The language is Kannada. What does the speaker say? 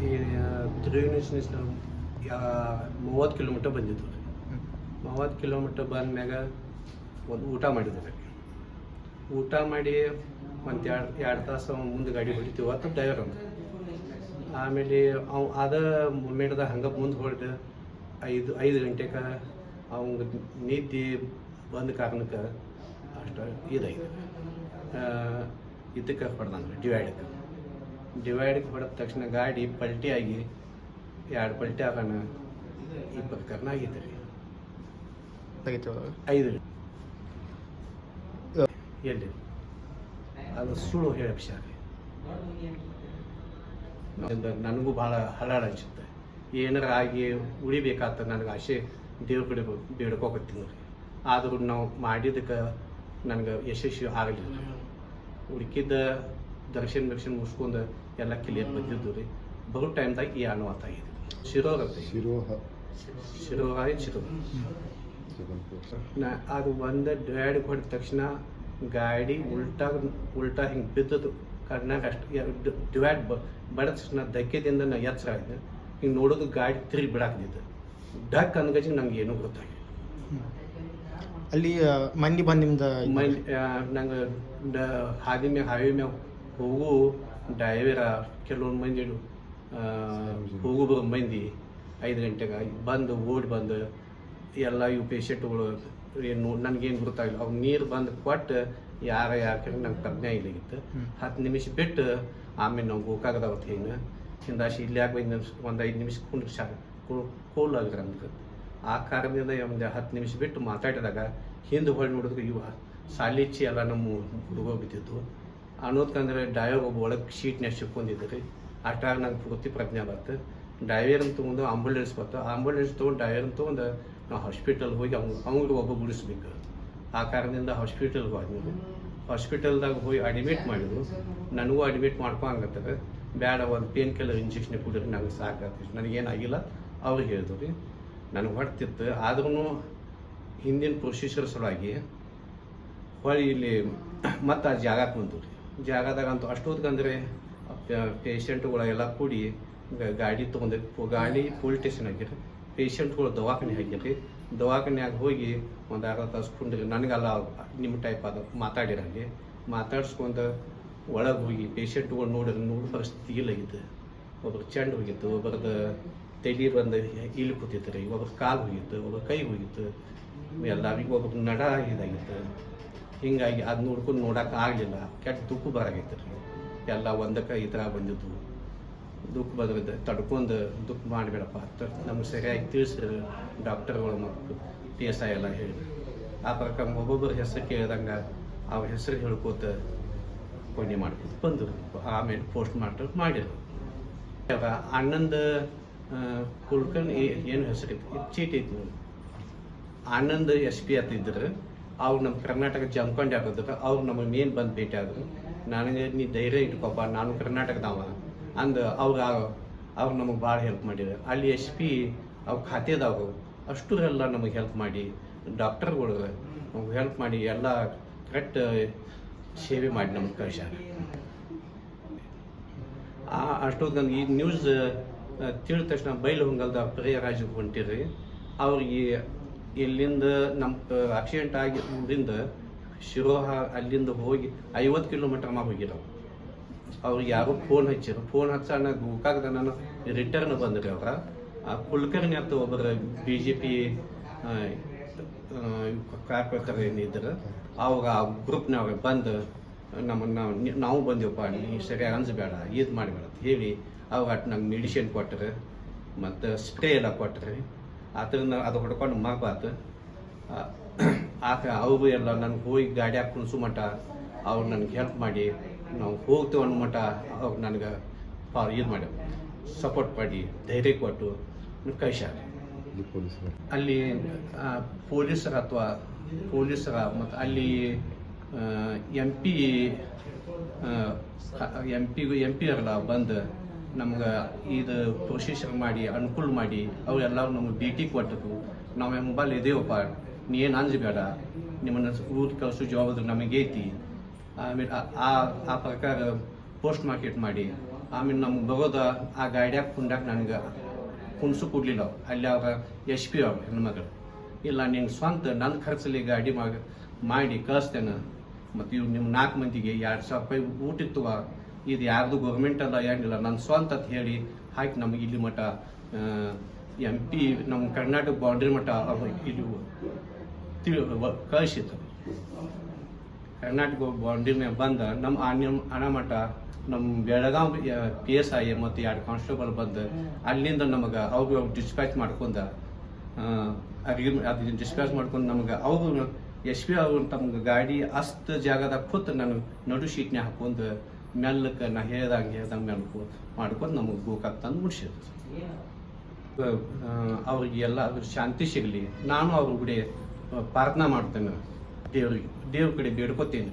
ಈ ನಾವು ಮೂವತ್ತು ಕಿಲೋಮೀಟರ್ ಬಂದಿತ್ತು ರೀ ಮೂವತ್ತು ಕಿಲೋಮೀಟರ್ ಬಂದ್ಮ್ಯಾಗ ಒಂದು ಊಟ ಮಾಡಿದ್ವಿ ಊಟ ಮಾಡಿ ಒಂದು ಎರಡು ಎರಡು ತಾಸು ಮುಂದೆ ಗಾಡಿ ಹೊಡಿತೀವಿ ಅಂತ ಡ್ರೈವರ್ ಅಂತ ಆಮೇಲೆ ಅವ ಅದ ಮೂಮೆಂಟ್ದಾಗ ಹಂಗೆ ಮುಂದೆ ಹೊಡೆದು ಐದು ಐದು ಗಂಟೆಗೆ ಅವಂಗೆ ನಿದ್ದೆ ಬಂದ ಕಾರಣಕ್ಕೆ ಅಷ್ಟು ಇದಾಯ್ತು ಇದಕ್ಕೆ ಹೊಡೆದಂಗೆ ಡಿವೈಡಕ್ಕೆ ಡಿವೈಡ್ಗೆ ಹೊಡೆದ ತಕ್ಷಣ ಗಾಡಿ ಪಲ್ಟಿ ಆಗಿ ಎರಡು ಪಲ್ಟಿ ಆಗೋಣ. ಇಪ್ಪತ್ತು ಕರ್ನ ಆಗಿತ್ತು ರೀ. ಐದು ಎಲ್ಲಿ ಅದು ಸುಳ್ಳು ಹೇಳ ವಿಷಯ ನನಗೂ ಭಾಳ ಹಳಾಡ ಅನ್ಸುತ್ತೆ. ಏನಾರ ಆಗಿ ಉಳಿಬೇಕಾತ ನನಗೆ ಆಸೆ ದೇವ್ರ ಕಡೆ ಬೇಡ್ಕೋಕತ್ತೀನಿ ರೀ. ಆದರೂ ನಾವು ಮಾಡಿದ್ದಕ್ಕೆ ನನಗೆ ಯಶಸ್ವಿ ಆಗಲಿಲ್ಲ. ಉಳ್ಕಿದ್ದ ದರ್ಶನ ದರ್ಶನ್ ಮುಗಿಸ್ಕೊಂಡು ಎಲ್ಲ ಕ್ಲಿಯರ್ ಬಂದಿದ್ದು ರೀ ಬಹು ಟೈಮ್ದಾಗ ಈ ಅನುವಾತ ಆಗಿದೆ ಶಿರೋಗ ಶಿರೋಹ ಶಿರೋಹ ಶಿರೋ ನಾ ಅದು ಒಂದು ಡ್ಯಾಡ್ ಹೊಡೆದ ತಕ್ಷಣ ಗಾಡಿ ಉಲ್ಟಾ ಉಲ್ಟಾ ಹಿಂಗೆ ಬಿದ್ದದು. ಕಣ್ಣಾಗ ಅಷ್ಟು ಡಿವೈಡ್ ಬಡದ ತಕ್ಷಣ ಧಕ್ಕೆದಿಂದ ನಾ ಎಚ್ಚರ ಆಗಿದೆ ಹಿಂಗೆ ನೋಡೋದು ಗಾಡಿ ತಿರುಗಿ ಬಿಡಾಕ್ತಿದ್ದು ಡಕ್ ಅಂದ್ಗಜಿಗೆ ನಂಗೆ ಏನೂ ಗೊತ್ತಾಗಿಲ್ಲ ಅಲ್ಲಿ ಮಂದಿ ಬಂದು ನಿಮ್ದು ಮೈ ನಂಗೆ ಡ ಹಾದಿ ಮ್ಯಾಗ ಹಾವಿ ಮ್ಯಾಗ ಹೋಗು ಡೈವೇರ ಕೆಲವೊಂದು ಮಂದಿ ಹೂವು ಹೋಗು ಬರೋ ಮಂದಿ ಐದು ಗಂಟೆಗೆ ಬಂದು ಓಡಿ ಬಂದು ಎಲ್ಲ ಇವು ಪೇಷೆಂಟ್ಗಳು ಏನು ನನಗೇನು ಗೊತ್ತಾಗಿಲ್ಲ ಅವ್ರು ನೀರು ಬಂದು ಕೊಟ್ಟು ಯಾರ ಯಾಕೆ ನಂಗೆ ಪ್ರಜ್ಞೆ ಇಲ್ಲ ಇತ್ತು ಹತ್ತು ನಿಮಿಷ ಬಿಟ್ಟು ಆಮೇಲೆ ನಾವು ಗೋಕಾಗದವತ್ತು ಹಿಂಗೆ ಹಿಂದಾಶಿ ಇಲ್ಲಿ ಯಾಕೆ ಒಂದು ನಿಮಿಷ ಒಂದು ಐದು ನಿಮಿಷ ಕುಂಡ್ ಶಾ ಕೂಲ್ ಆಗಿರ ಅಂದ್ರೆ. ಆ ಕಾರಣದಿಂದ ಒಂದು ಹತ್ತು ನಿಮಿಷ ಬಿಟ್ಟು ಮಾತಾಡಿದಾಗ ಹಿಂದೆ ಹೊಳ್ಳಿ ನೋಡಿದ್ರೆ ಇವ ಸಾಲಿಚ್ಚಿ ಎಲ್ಲ ನಮ್ಮ ಹುಡುಗ ಬಿದ್ದಿದ್ದು ಅನ್ನೋದ್ಕಂದ್ರೆ ಡ್ರೈವರ್ ಒಬ್ಬ ಒಳಗೆ ಶೀಟ್ನ್ಯಾಗ ಸಿಕ್ಕೊಂಡಿದ್ದು ರೀ. ಅಷ್ಟಾಗ ನಂಗೆ ಪೂರ್ತಿ ಪ್ರಜ್ಞೆ ಬರ್ತದೆ ಡ್ರೈವರ್ನ ತೊಗೊಂಡು ಆಂಬುಲೆನ್ಸ್ ಬರ್ತು. ಆಂಬುಲೆನ್ಸ್ ತೊಗೊಂಡು ಡ್ರೈವರ್ನ ತೊಗೊಂಡು ನಾವು ಹಾಸ್ಪಿಟಲ್ ಹೋಗಿ ಅವ್ನು, ಅವ್ನಿಗೆ ಒಬ್ಬ ಗುಡಿಸ್ಬೇಕು. ಆ ಕಾರಣದಿಂದ ಹಾಸ್ಪಿಟಲ್ಗೆ ಹೋದ್ವಿ ಹಾಸ್ಪಿಟಲ್ದಾಗ ಹೋಗಿ ಅಡ್ಮಿಟ್ ಮಾಡಿದ್ರು. ನನಗೂ ಅಡ್ಮಿಟ್ ಮಾಡ್ಕೊ ಹಂಗತ್ತದ ಬೇಡ ಒಂದು ಪೇನ್ ಕಿಲ್ಲರ್ ಇಂಜೆಕ್ಷನ್ ಕುಡಿದ್ರೆ ನನಗೆ ಸಾಕಾಗ್ತದೆ ನನಗೇನಾಗಿಲ್ಲ? ಅವ್ರು ಹೇಳಿದ್ರು ರೀ. ನನಗೆ ಹೊಡ್ತಿತ್ತು ಆದ್ರೂ ಹಿಂದಿನ ಪ್ರೊಸೀಜರ್ ಸಲುವಾಗಿ ಹೊಳ್ಳಿ ಇಲ್ಲಿ ಮತ್ತು ಆ ಜಾಗಕ್ಕೆ ಬಂತು ರೀ. ಜಾಗದಾಗ ಅಂತೂ ಅಷ್ಟೊತ್ತಿಗಂದ್ರೆ ಪೇಷಂಟ್ಗಳೆಲ್ಲ ಕೂಡಿ ಗಾಡಿ ತೊಗೊಂಡು ಗಾಡಿ ಪೊಲೀಸ್ ಸ್ಟೇಷನ್ ಆಗಿರಿ ಪೇಷಂಟ್ಗಳು ದವಾಖಾನೆ ಹಾಕಿರಿ ದವಾಖಾನ್ಯಾಗ ಹೋಗಿ ಒಂದು ಅರ್ಧ ತಾಸು ಕುಂಡ್ರಿ. ನನಗೆಲ್ಲ ನಿಮ್ಮ ಟೈಪ್ ಅದು ಮಾತಾಡಿರಂಗೆ ಮಾತಾಡ್ಸ್ಕೊಂಡು ಒಳಗೆ ಹೋಗಿ ಪೇಷಂಟ್ಗಳು ನೋಡಿದ್ರೆ ನೋಡಿ ಪರಿಸ್ಥಿತಿ ಇಲ್ಲಾಗಿತ್ತು ಒಬ್ರು ಚೆಂಡು ಹೋಗಿತ್ತು, ಒಬ್ರದ್ದು ತಲೆ ಬಂದು ಇಲ್ಲಿ ಕೂತಿತ್ತು ರೀ. ಒಬ್ರ ಕಾಲು ಹೋಗಿತ್ತು ಒಬ್ಬರ ಕೈ ಹೋಗಿತ್ತು. ಎಲ್ಲರಿಗೂ ಒಬ್ರು ನಡ ಇದಾಗಿತ್ತು. ಹಿಂಗಾಗಿ ಅದು ನೋಡ್ಕೊಂಡು ನೋಡಕ್ಕೆ ಆಗಲಿಲ್ಲ. ಕೆಟ್ಟ ದುಃಖ ಬರಾಗೈತೆ ರೀ ಎಲ್ಲ ಒಂದಕ್ಕೆ ಈ ಥರ ಬಂದಿದ್ದು. ದುಃಖ ಬದ್ರದ್ದು ತಡ್ಕೊಂಡು ದುಃಖ ಮಾಡಬೇಡಪ್ಪ. ಅಂತ ನಮ್ಗೆ ಸರಿಯಾಗಿ ತಿಳಿಸಿದ್ರು ಡಾಕ್ಟರ್ಗಳು ಮತ್ತು ಪಿ ಎಸ್ ಐ ಎಲ್ಲ ಹೇಳಿ. ಆ ಪ್ರಕಾರ ಒಬ್ಬೊಬ್ಬರ ಹೆಸರು ಕೇಳಿದಂಗೆ ಅವ್ರ ಹೆಸರು ಹೇಳ್ಕೋತ ಕೊನೆ ಮಾಡ್ಕೊತ ಬಂದರು. ಆಮೇಲೆ ಪೋಸ್ಟ್ ಮಾರ್ಟಮ್ ಮಾಡಿದ್ರು. ಅಣ್ಣಂದ ಕುಳ್ಕೊಂಡು ಏನು ಹೆಸರು ಚೀಟಿ ಇತ್ತು ಅಣ್ಣಂದು ಆನಂದ್ ಎಸ್ ಪಿ ಅಂತ ಅವ್ರು ನಮ್ಮ ಕರ್ನಾಟಕ ಜಮ್ಕೊಂಡು ಆಗೋದಕ್ಕೆ ಅವ್ರು ನಮಗೆ ಮೇನ್ ಬಂದು ಭೇಟಿ ಆದ್ರು. ನನಗೆ, ನೀ ಧೈರ್ಯ ಇಟ್ಕೊಪ್ಪ, ನಾನು ಕರ್ನಾಟಕದವ. ಅಂದ ಅವ್ರು ಅವ್ರು ನಮಗೆ ಭಾಳ ಹೆಲ್ಪ್ ಮಾಡಿದ್ರು. ಅಲ್ಲಿ ಎಸ್ ಪಿ ಅವ್ರ ಖಾತೆದವರು ಅಷ್ಟರೆಲ್ಲ ನಮಗೆ ಹೆಲ್ಪ್ ಮಾಡಿ ಡಾಕ್ಟರ್ಗಳು ನಮ್ಗೆ ಹೆಲ್ಪ್ ಮಾಡಿ ಎಲ್ಲ ಕರೆಕ್ಟ್ ಸೇವೆ ಮಾಡಿ ನಮ್ಗೆ ಕಳಿಸ್ಯಾರ. ಆ ಅಷ್ಟೊಂದು ಈ ನ್ಯೂಸ್ ತಿಳಿದ ತಕ್ಷಣ ಬೈಲು ಹೊಂಗಲ್ದ ಪ್ರಿಯರಾಜ್ ಹೊಂಟಿರಿ ಅವ್ರಿಗೆ ಇಲ್ಲಿಂದ ನಮ್ಮ ಆಕ್ಸಿಡೆಂಟ್ ಆಗಿ ಊರಿಂದ ಶಿರೋಹ ಅಲ್ಲಿಂದ ಹೋಗಿ ಐವತ್ತು ಕಿಲೋಮೀಟರ್ ಮಾ ಹೋಗಿರೋ ಅವ್ರಿಗೆ ಯಾರೋ ಫೋನ್ ಹಚ್ಚಿರು ಫೋನ್ ಹಚ್ಚಾಣ ಗೋಕಾಗದ ನಾನು ರಿಟರ್ನ್ ಬಂದ್ರಿ ಅವ್ರ. ಆ ಕುಲಕರ್ಣಿ ಅಂತ ಒಬ್ಬರ ಬಿ ಜೆ ಪಿ ಕಾರ್ಯಕರ್ತರ ಏನಿದ್ರು ಅವಾಗ ಆ ಗ್ರೂಪ್ನವ್ರು ಬಂದು, ನಮ್ಮನ್ನು ನಾವು ಬಂದೆವಪ್ಪ ಈ ಸರಿ ಅನ್ಸ್ಬೇಡ, ಇದು ಮಾಡಬೇಡ ಹೇಳಿ ಅವಾಗ ನಂಗೆ ಮೆಡಿಸಿನ್ ಕೊಟ್ಟರು ಮತ್ತು ಸ್ಪ್ರೇ ಎಲ್ಲ ಕೊಟ್ಟರು ಅದನ್ನ ಅದು ಹೊಡ್ಕೊಂಡು ಮಗಬಾತು ಆತ ಅವರು ಎಲ್ಲ ನನಗೆ ಹೋಗಿ ಗಾಡಿಯಾಗ ಕುಣಿಸು ಮಟ್ಟ ಅವ್ರು ನನಗೆ ಹೆಲ್ಪ್ ಮಾಡಿ ನಾವು ಹೋಗ್ತೇವೆ ಅನ್ನೋ ಮಟ್ಟ ಅವ್ರು ನನಗೆ ಇದು ಮಾಡ್ಯಾವ ಸಪೋರ್ಟ್ ಮಾಡಿ ಧೈರ್ಯ ಕೊಟ್ಟು ಕಳ್ಸ್ಯಾರ ಅಲ್ಲಿ ಪೊಲೀಸರ ಅಥವಾ ಪೊಲೀಸರ ಮತ್ತು ಅಲ್ಲಿ M P M P M P ಅವರೆಲ್ಲ ಬಂದು ನಮ್ಗೆ ಇದು ಪ್ರೊಸೀಜರ್ ಮಾಡಿ, ಅನುಕೂಲ ಮಾಡಿ, ಅವರೆಲ್ಲರೂ ನಮಗೆ ಭೇಟಿ ಕೊಟ್ಟರು. ನಾವು ಮೊಬೈಲ್ ಇದೇವಪ್ಪ, ನೀ ಏನು ಅಂಜಬೇಡ. ನಿಮ್ಮನ್ನು ಊರು ಕಳಿಸೋ ಜವಾಬ್ದಾರಿ ನಮಗೈತಿ ಆಮೇಲೆ ಆ- ಆ ಪ್ರಕಾರ ಪೋಸ್ಟ್ ಮಾರ್ಕೆಟ್ ಮಾಡಿ. ಆಮೇಲೆ ನಮ್ಗೆ ಬರೋದ ಆ ಗಾಡ್ಯಾಗ ಕುಂಡಾಕ ನನಗೆ ಕುಣಿಸು ಕೊಡಲಿಲ್ಲ ಅಲ್ಲಿ ಅವ್ರ ಎಸ್ ಪಿ ಅವ್ರು, ಹೆಣ್ಮಗಳು. ಇಲ್ಲ ನಿಂಗೆ ಸ್ವಂತ ನನ್ನ ಖರ್ಚಲ್ಲಿ ಗಾಡಿ ಮಾಡ ಕಳಿಸ್ತೇನೆ. ಮತ್ತು ಇವ್ರು ನಿಮ್ಮ ನಾಲ್ಕು ಮಂದಿಗೆ ಎರಡು ಸಾವಿರ ರೂಪಾಯಿ ಊಟಿತ್ತು ಇದು ಯಾರ್ದು ಗೌರ್ಮೆಂಟ್ ಅಲ್ಲ, ಏನಿಲ್ಲ. ನನ್ನ ಸ್ವಂತ ಅಂತ ಹೇಳಿ ಹಾಕಿ ನಮಗೆ ಇಲ್ಲಿ ಮಠ ಎಂ ಪಿ ನಮ್ಮ ಕರ್ನಾಟಕ ಬೌಂಡ್ರಿ ಮಠ ಇಲ್ಲಿ ತಿಳಿ ಕಳಿಸಿತ್ತು. ಕರ್ನಾಟಕ ಬೌಂಡ್ರಿನ ಬಂದ ನಮ್ಮ ಆನ್ಯ ಅಣಮಠ ನಮ್ಮ ಬೆಳಗಾವ್ ಪಿ ಎಸ್ ಐ ಮತ್ತು ಎರಡು ಕಾನ್ಸ್ಟೇಬಲ್ ಬಂದು. ಅಲ್ಲಿಂದ ನಮಗೆ ಅವ್ರು ಡಿಸ್ಪ್ಯಾಚ್ ಮಾಡ್ಕೊಂಡ ಅಡಿಗೆ ಅದನ್ನ ಡಿಸ್ಪ್ಯಾಚ್ ಮಾಡ್ಕೊಂಡು ನಮಗೆ ಅವರು ಎಸ್ ಪಿ ಅವ್ರು ತಮ್ಗೆ ಗಾಡಿ ಅಸ್ತ ಜಾಗದಾಗ ಕೂತು ನಾನು ನಡು ಶೀಟ್ನೇ ಹಾಕೊಂಡು ಮೆಲ್ಲಕ್ಕೆ ನಾ ಹೇಳ್ದಂಗೆ ಹೇಳ್ದಂಗೆ ಮೆಲ್ಕು ಮಾಡ್ಕೊಂಡು ನಮಗೆ ಗೋಕಾಕ್ ತಂದು ಮುಡ್ಸಿದ್ರು ಅವ್ರಿಗೆ ಎಲ್ಲ ಅದ್ರ ಶಾಂತಿ ಸಿಗಲಿ. ನಾನು ಅವ್ರ ಗುಡಿ ಪ್ರಾರ್ಥನಾ ಮಾಡ್ತೇನೆ. ದೇವ್ರಿಗೆ ದೇವ್ರ ಕಡೆ ಬೇಡ್ಕೋತೀನಿ